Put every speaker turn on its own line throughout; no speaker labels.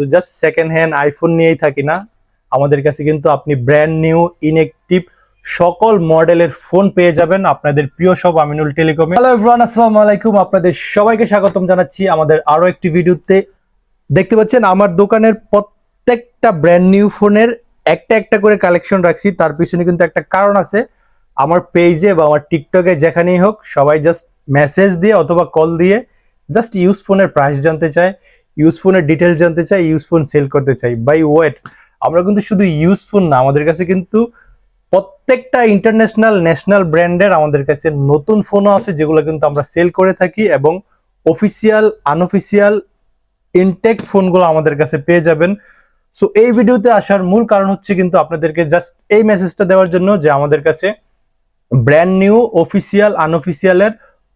Just second hand iPhone নিয়েই থাকি না। আমাদের কাছে কিন্তু আপনি ব্র্যান্ড নিউ ইনএক্টিভ সকল মডেলের ফোন পেয়ে যাবেন। আপনাদের প্রিয় সব আমিনুল টেলিকমে হ্যালো এভরিওয়ান আসসালামু আলাইকুম। আপনাদের সবাইকে স্বাগতম জানাচ্ছি আমাদের আরও একটি ভিডিওতে। দেখতে পাচ্ছেন, আমার দোকানের প্রত্যেকটা ব্র্যান্ড নিউ ফোনের একটা একটা করে কালেকশন রাখছি। তার পিছনে কিন্তু একটা কারণ আছে। আমার পেজে বা আমার টিকটকে যেখানেই হোক সবাই জাস্ট মেসেজ দিয়ে অথবা কল দিয়ে জাস্ট ইউজ ফোনের প্রাইস জানতে চায়। ইউজ ফোনের ডিটেলস জানতে চাই ইউজ ফোন সেল করতে চাই। বাই ওয়েট আমরা কিন্তু শুধু ইউজ ফোন না, আমাদের কাছে কিন্তু প্রত্যেকটা ইন্টারন্যাশনাল ন্যাশনাল ব্র্যান্ডের আমাদের কাছে নতুন ফোনও আছে যেগুলো কিন্তু আমরা সেল করে থাকি এবং অফিসিয়াল আনঅফিসিয়াল ইনটেক ফোনগুলো আমাদের কাছে পেয়ে যাবেন। সো এই ভিডিওতে আসার মূল কারণ হচ্ছে কিন্তু আপনাদেরকে জাস্ট এই মেসেজটা দেওয়ার জন্য যে আমাদের কাছে ব্র্যান্ড নিউ অফিসিয়াল আনঅফিসিয়ালের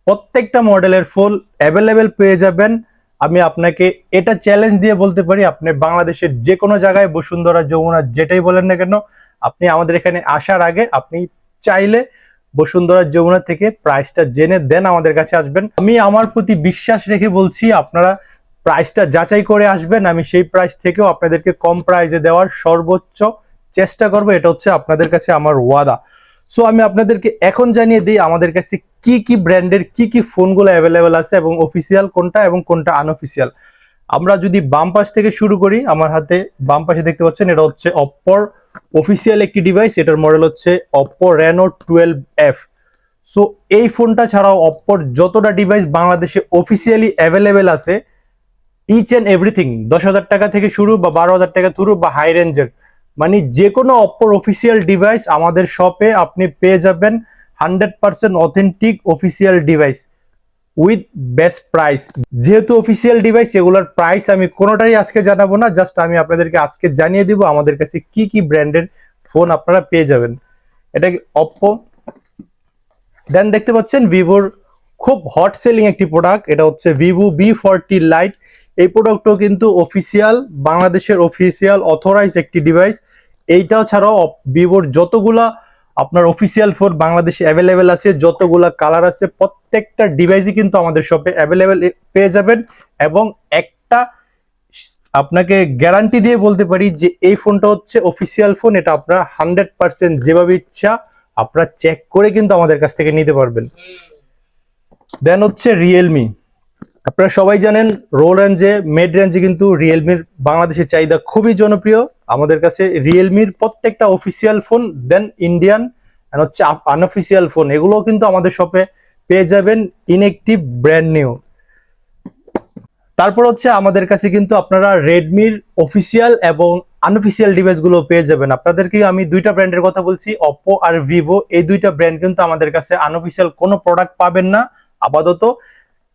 প্রত্যেকটা মডেলের ফোন অ্যাভেলেবেল পেয়ে যাবেন। আমি আপনাকে এটা চ্যালেঞ্জ দিয়ে বলতে পারি, আপনি বাংলাদেশের যে কোনো জায়গায় বসুন্ধরা, যমুনা যেটাই বলেন না কেন, আপনি আমাদের এখানে আসার আগে আপনি চাইলে বসুন্ধরা, যমুনা থেকে প্রাইসটা জেনে দেন আমাদের কাছে আসবেন। আমি আমার প্রতি বিশ্বাস রেখে বলছি, আপনারা প্রাইসটা যাচাই করে আসবেন। আমি সেই প্রাইস থেকেও আপনাদেরকে কম প্রাইসে দেওয়ার সর্বোচ্চ চেষ্টা করব। এটা হচ্ছে আপনাদের কাছে আমার ওয়াদা। সো আমি আপনাদেরকে এখন জানিয়ে দিই আমাদের কাছে কি কি ব্র্যান্ডের কি কি ফোনগুলো অ্যাভেলেবেল আছে এবং অফিসিয়াল কোনটা এবং কোনটা আনঅফিসিয়াল আমরা যদি বাম পাশ থেকে শুরু করি, আমার হাতে বাম পাশে দেখতে পাচ্ছেন, এটা হচ্ছে অপ্পোর অফিসিয়াল একটি ডিভাইস এটার মডেল হচ্ছে Oppo Reno twelve F so এই ফোনটা ছাড়াও অপ্পোর যতটা ডিভাইস বাংলাদেশে অফিসিয়ালি অ্যাভেলেবেল আছে ইচ অ্যান্ড এভরিথিং দশ হাজার টাকা থেকে শুরু বা বারো হাজার টাকা শুরু বা হাই রেঞ্জের মানে যে কোনো অপ্পোর অফিসিয়াল ডিভাইস আমাদের শপে আপনি পেয়ে যাবেন hundred percent authentic official device with best price যেহেতু অফিসিয়াল ডিভাইস এগুলোর প্রাইস আমি কোনোটাই আজকে জানাব না জাস্ট আমি আপনাদেরকে আজকে জানিয়ে দিব আমাদের কাছে কি কি ব্র্যান্ডের ফোন আপনারা পেয়ে যাবেন। এটা অপ্পো দেন দেখতে পাচ্ছেন ভিভোর খুব হট সেলিং একটি প্রোডাক্ট এটা হচ্ছে ভিভো বি ফোরটি লাইট এই প্রোডাক্টও কিন্তু অফিসিয়াল বাংলাদেশের অফিসিয়াল অথরাইজ একটি ডিভাইস এইটাও ছাড়াও ভিভোর যতগুলা আপনার অফিসিয়াল ফোন বাংলাদেশে অ্যাভেলেবেল আছে যতগুলা কালার আছে প্রত্যেকটা ডিভাইসই কিন্তু আমাদের শপে অ্যাভেলেবেল পেয়ে যাবেন। এবং একটা আপনাকে গ্যারান্টি দিয়ে বলতে পারি যে এই ফোনটা হচ্ছে অফিসিয়াল ফোন এটা আপনারা হান্ড্রেড পার্সেন্ট যেভাবে ইচ্ছা আপনারা চেক করে কিন্তু আমাদের কাছ থেকে নিতে পারবেন। দেন হচ্ছে রিয়েলমি আপনারা সবাই জানেন, রোল রেঞ্জে, মেড রেঞ্জে কিন্তু রিয়েলমির বাংলাদেশের চাহিদা খুবই জনপ্রিয়। আমাদের কাছে রিয়েলমির প্রত্যেকটা অফিসিয়াল ফোন দেন ইন্ডিয়ান হচ্ছে আনঅফিসিয়াল ফোন এগুলোও কিন্তু আমাদের শপে পেয়ে যাবেন ইনএক্টিভ ব্র্যান্ড নিউ তারপর হচ্ছে আমাদের কাছে কিন্তু আপনারা রেডমির অফিসিয়াল এবং আনঅফিসিয়াল ডিভাইসগুলো পেয়ে যাবেন। আপনাদেরকে আমি দুইটা ব্র্যান্ডের কথা বলছি অপো আর ভিভো এই দুইটা ব্র্যান্ড কিন্তু আমাদের কাছে আনঅফিসিয়াল কোনো প্রোডাক্ট পাবেন না। আপাতত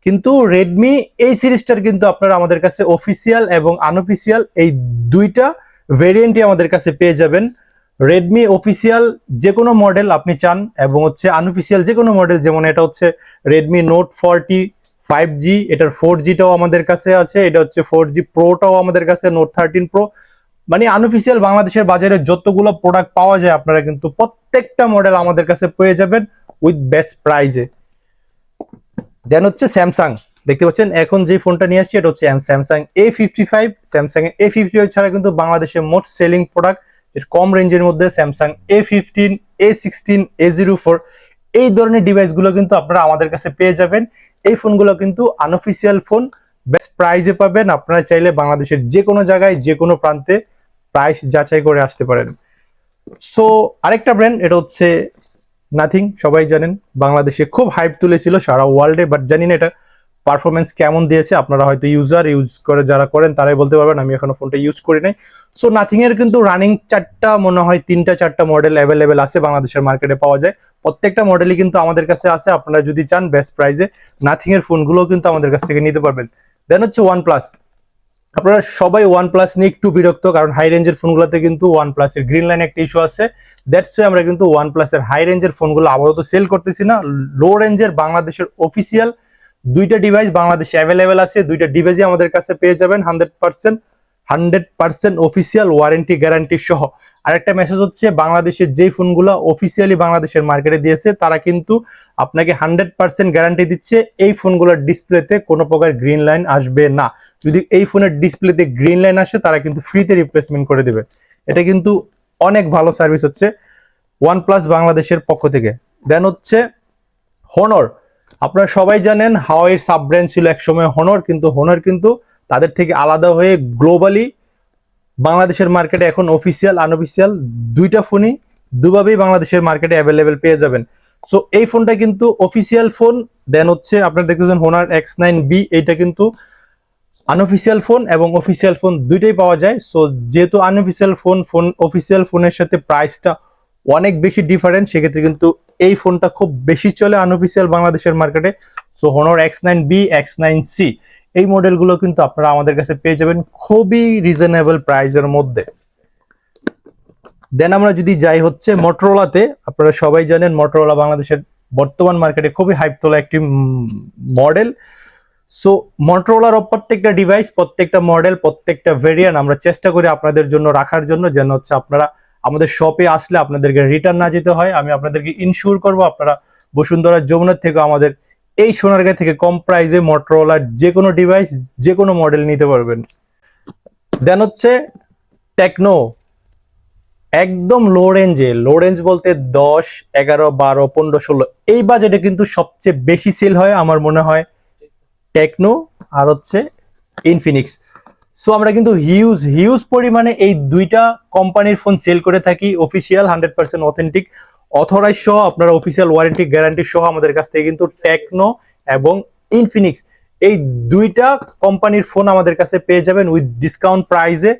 কিন্তু রেডমি এই সিরিজটার কিন্তু আপনারা আমাদের কাছে অফিসিয়াল এবং আনঅফিসিয়াল এই দুইটা ভেরিয়েন্টই আমাদের কাছে পেয়ে যাবেন। রেডমি অফিসিয়াল যে কোনো মডেল আপনি চান এবং হচ্ছে আনঅফিসিয়াল যে কোনো মডেল যেমন এটা হচ্ছে Redmi note forty five G এটার ফোর জিটাও আমাদের কাছে আছে, এটা হচ্ছে ফোর জি প্রোটাও আমাদের কাছে নোট থার্টিন প্রো মানে আনঅফিসিয়াল বাংলাদেশের বাজারে যতগুলো প্রোডাক্ট পাওয়া যায়, আপনারা কিন্তু প্রত্যেকটা মডেল আমাদের কাছে পেয়ে যাবেন উইথ বেস্ট প্রাইজে দেন হচ্ছে স্যামসাং দেখতে পাচ্ছেন, এখন যে ফোনটা নিয়ে আসছি, এটা হচ্ছে Samsung A fifty five Samsung A fifty five ছাড়া কিন্তু বাংলাদেশের মোট সেলিং প্রোডাক্ট কম রেঞ্জের মধ্যে Samsung A fifteen A sixteen A zero four এই ধরনের ডিভাইসগুলো কিন্তু আপনারা আমাদের কাছে পেয়ে যাবেন। এই ফোনগুলো কিন্তু আনঅফিসিয়াল ফোন বেস্ট প্রাইজে পাবেন। আপনারা চাইলে বাংলাদেশের যে কোনো জায়গায়, যে কোনো প্রান্তে প্রাইস যাচাই করে আসতে পারেন। সো আরেকটা ব্র্যান্ড এটা হচ্ছে নাথিং সবাই জানেন, বাংলাদেশে খুব হাইপ তুলেছিল সারা ওয়ার্ল্ডে বাট জানি না এটা পারফরমেন্স কেমন দিয়েছে, আপনারা হয়তো ইউজার ইউজ করে যারা করেন, তারাই বলতে পারবেন, আমি এখনও ফোনটা ইউজ করি নাই। সো নাথিং এর কিন্তু রানিং চারটা, মনে হয় তিনটা, চারটা মডেল অ্যাভেলেবেল আছে বাংলাদেশের মার্কেটে পাওয়া যায়। প্রত্যেকটা মডেলই কিন্তু আমাদের কাছে আছে, আপনারা যদি চান বেস্ট প্রাইজে নাথিং এর ফোনগুলো কিন্তু আমাদের কাছ থেকে নিতে পারবেন। দেন হচ্ছে ওয়ান প্লাস আপনারা সবাই ওয়ান প্লাস নিয়ে একটু বিরক্ত, কারণ হাই রেঞ্জের ফোনগুলোতে কিন্তু ওয়ান প্লাসের গ্রিন লাইন একটা ইস্যু আছে। দ্যাটস আমরা কিন্তু ওয়ান প্লাসের হাই রেঞ্জের ফোনগুলো আপাতত সেল করতেছি না। লো রেঞ্জের বাংলাদেশের অফিসিয়াল দুইটা ডিভাইস বাংলাদেশে অ্যাভেলেবেল আছে। দুইটা ডিভাইসই আমাদের কাছে পেয়ে যাবেন। Hundred percent hundred percent official warranty guarantee সহ। আরেকটা মেসেজ হচ্ছে, বাংলাদেশের যেই ফোনগুলো অফিসিয়ালি বাংলাদেশের মার্কেটে দিয়েছে, তারা কিন্তু আপনাকে হান্ড্রেড পার্সেন্ট গ্যারান্টি দিচ্ছে, এই ফোনগুলোর ডিসপ্লেতে কোনো প্রকার গ্রিন লাইন আসবে না। যদি এই ফোনের ডিসপ্লেতে গ্রিন লাইন আসে, তারা কিন্তু ফ্রিতে রিপ্লেসমেন্ট করে দেবে। এটা কিন্তু অনেক ভালো সার্ভিস হচ্ছে ওয়ান প্লাস বাংলাদেশের পক্ষ থেকে। দেন হচ্ছে হনর আপনারা সবাই জানেন হাওয়াইয়ের সাব ব্র্যান্ড ছিল একসময় হনর কিন্তু হনর কিন্তু তাদের থেকে আলাদা হয়ে গ্লোবালি বাংলাদেশের মার্কেটে এখন অফিসিয়াল আনঅফিসিয়াল দুইটা ফোনই দুভাবেই বাংলাদেশের মার্কেটে অ্যাভেলেবেল পেয়ে যাবেন। সো এই ফোনটা কিন্তু অফিসিয়াল ফোন দেন হচ্ছে আপনারা দেখতেছেন হোনার এক্স নাইন বি এইটা কিন্তু আনঅফিসিয়াল ফোন এবং অফিসিয়াল ফোন দুইটাই পাওয়া যায়। সো যেহেতু আনঅফিসিয়াল ফোন ফোন অফিসিয়াল ফোনের সাথে প্রাইসটা অনেক বেশি ডিফারেন্ট সেক্ষেত্রে কিন্তু এই ফোনটা খুব বেশি চলে আনঅফিসিয়াল বাংলাদেশের মার্কেটে। So Honor X nine B X nine C এই মডেলগুলো কিন্তু আপনারা আমাদের কাছে পেয়ে যাবেন খুবই রিজনেবল প্রাইসের মধ্যে। দেন আমরা যদি যাই হচ্ছে মটোরোলাতে আপনারা সবাই জানেন মটোরোলা বাংলাদেশের বর্তমান মার্কেটে খুবই হাইপ তোলা একটি মডেল সো মটোরোলার প্রত্যেকটা ডিভাইস প্রত্যেকটা মডেল প্রত্যেকটা ভেরিয়েন্ট আমরা চেষ্টা করি আপনাদের জন্য রাখার জন্য, যেন হচ্ছে আপনারা আমাদের শপে আসলে আপনাদেরকে রিটার্ন না যেতে হয়। আমি আপনাদেরকে ইনশিওর করব, আপনারা বসুন্ধরা যমুনার থেকে আমাদের এই সোনারগাঁ থেকে কম প্রাইসে মটোরোলার যে কোনো ডিভাইস যে কোনো মডেল নিতে পারবেন। দেন হচ্ছে টেকনো একদম লো রেঞ্জে লো রেঞ্জ বলতে দশ, এগারো, বারো, পনেরো, ষোলো। এই বাজেটে কিন্তু সবচেয়ে বেশি সেল হয় আমার মনে হয় টেকনো আর হচ্ছে ইনফিনিক্স সো আমরা কিন্তু হিউজ হিউজ পরিমাণে এই দুইটা কোম্পানির ফোন সেল করে থাকি। Official hundred percent authentic authorise সহ আপনারা অফিসিয়াল ওয়ারেন্টি গ্যারান্টি সহ আমাদের কাছ থেকে কিন্তু টেকনো এবং ইনফিনিক্স এই দুইটা কোম্পানির ফোন আমাদের কাছে পেয়ে যাবেন উইথ ডিসকাউন্ট প্রাইজে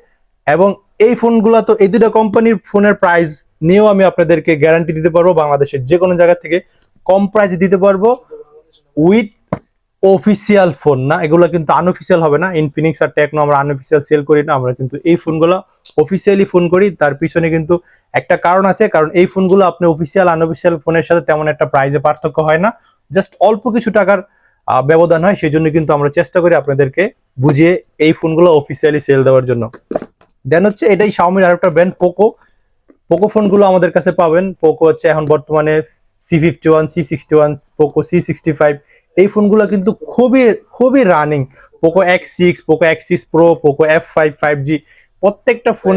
এবং এই ফোনগুলো তো এই দুইটা কোম্পানির ফোনের প্রাইস নিয়েও আমি আপনাদেরকে গ্যারান্টি দিতে পারব। বাংলাদেশের যে কোনো জায়গা থেকে কম প্রাইস দিতে পারব। উইথ অফিসিয়াল ফোন না, এগুলো কিন্তু আনঅফিসিয়াল হবে না। ইনফিনিক্স আর টেকনো আমরা আনঅফিসিয়াল সেল করি না, আমরা কিন্তু এই ফোনগুলো অফিসিয়ালি ফোন করি। তার পিছনে কিন্তু একটা কারণ আছে, কারণ এই ফোনগুলো আপনি অফিসিয়াল আনঅফিসিয়াল ফোনের সাথে তেমন একটা প্রাইজে পার্থক্য হয় না। জাস্ট অল্প কিছু টাকার ব্যবধান হয় সেই জন্য কিন্তু আমরা চেষ্টা করি আপনাদেরকে বুঝিয়ে এই ফোনগুলো অফিসিয়ালি সেল দেওয়ার জন্য। দেন হচ্ছে এটাই শাওমির আরেকটা ব্র্যান্ড পোকো পোকো ফোনগুলো আমাদের কাছে পাবেন। পোকো হচ্ছে এখন বর্তমানে C fifty one C sixty one Poco C sixty five এই ফোনগুলো কিন্তু খুবই খুবই running Poco X six Poco X six pro Poco F five five G প্রত্যেকটা phone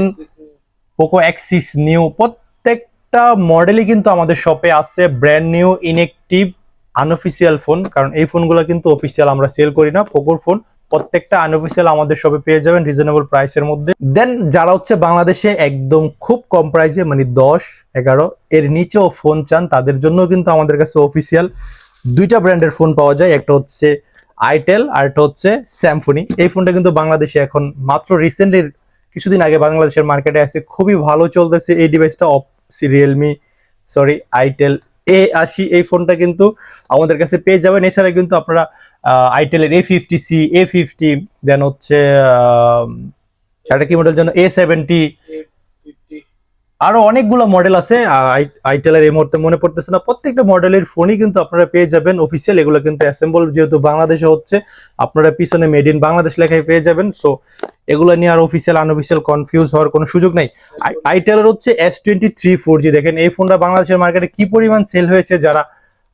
Poco X six new প্রত্যেকটা মডেলই কিন্তু আমাদের শপে আছে brand new inactive unofficial phone কারণ এই ফোনগুলো কিন্তু অফিসিয়াল আমরা সেল করি না পোকোর ফোন প্রত্যেকটা আনঅফিসিয়াল আমাদের শপে পেয়ে যাবেন রিজনেবল প্রাইসের মধ্যে। দেন যারা হচ্ছে বাংলাদেশে একদম খুব কম প্রাইসে মানে দশ এগারো এর নিচেও ফোন চান তাদের জন্য কিন্তু আমাদের কাছে অফিসিয়াল দুইটা ব্র্যান্ডের ফোন পাওয়া যায়, একটা হচ্ছে আইটেল আর একটা হচ্ছে স্যামফোনি। এই ফোনটা কিন্তু বাংলাদেশে এখন মাত্র রিসেন্টলি কিছুদিন আগে বাংলাদেশের মার্কেটে আছে, খুবই ভালো চলতেছে। এই ডিভাইসটা রিয়েলমি সরি আইটেল এ আশি, এই ফোনটা কিন্তু আমাদের কাছে পেয়ে যাবেন। এছাড়া কিন্তু আপনারা আইটেলের A fifty C A fifty then হচ্ছে একটা কি মডেল যেন? এ সেভেন্টি আরও অনেকগুলো মডেল আছে। আইটেলের এই মুহূর্তে মনে পড়তেছে না। প্রত্যেকটা মডেলের ফোনই কিন্তু আপনারা পেয়ে যাবেন অফিসিয়াল এগুলো কিন্তু অ্যাসেম্বল যেহেতু বাংলাদেশে হচ্ছে, আপনারা পিছনে মেড ইন বাংলাদেশ লেখায় পেয়ে যাবেন। সো এগুলো নিয়ে আর অফিসিয়াল আনঅফিসিয়াল কনফিউজ হওয়ার কোনো সুযোগ নাই। আইটেলের হচ্ছে S twenty three four G দেখেন, এই ফোনটা বাংলাদেশের মার্কেটে কি পরিমাণ সেল হয়েছে যারা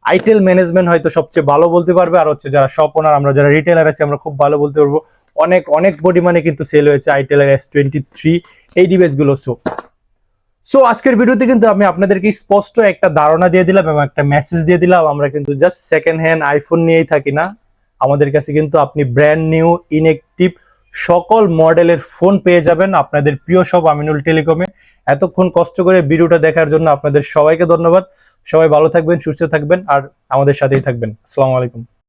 আইটেল ম্যানেজমেন্ট হয়তো সবচেয়ে ভালো বলতে পারবে। আর হচ্ছে যারা শপ ওনার আমরা যারা রিটেলার আছি, আমরা খুব ভালো বলতে পারব। অনেক অনেক পরিমাণে কিন্তু সেল হয়েছে আইটেলের এস টোয়েন্টি থ্রি এই ডিভাইসগুলো সো সো আজকের ভিডিওতে কিন্তু আমি আপনাদেরকে স্পষ্ট একটা ধারণা দিয়ে দিলাম এবং একটা মেসেজ দিয়ে দিলাম। আমরা কিন্তু জাস্ট সেকেন্ড হ্যান্ড আইফোন নিয়েই থাকি না। আমাদের কাছে কিন্তু আপনি ব্র্যান্ড নিউ ইনএক্টিভ সকল মডেলের ফোন পেয়ে যাবেন আপনাদের প্রিয় সব আমিনুল টেলিকমে। এতক্ষণ কষ্ট করে ভিডিওটা দেখার জন্য আপনাদের সবাইকে ধন্যবাদ। সবাই ভালো থাকবেন, সুস্থ থাকবেন আর আমাদের সাথেই থাকবেন। আসসালামু আলাইকুম।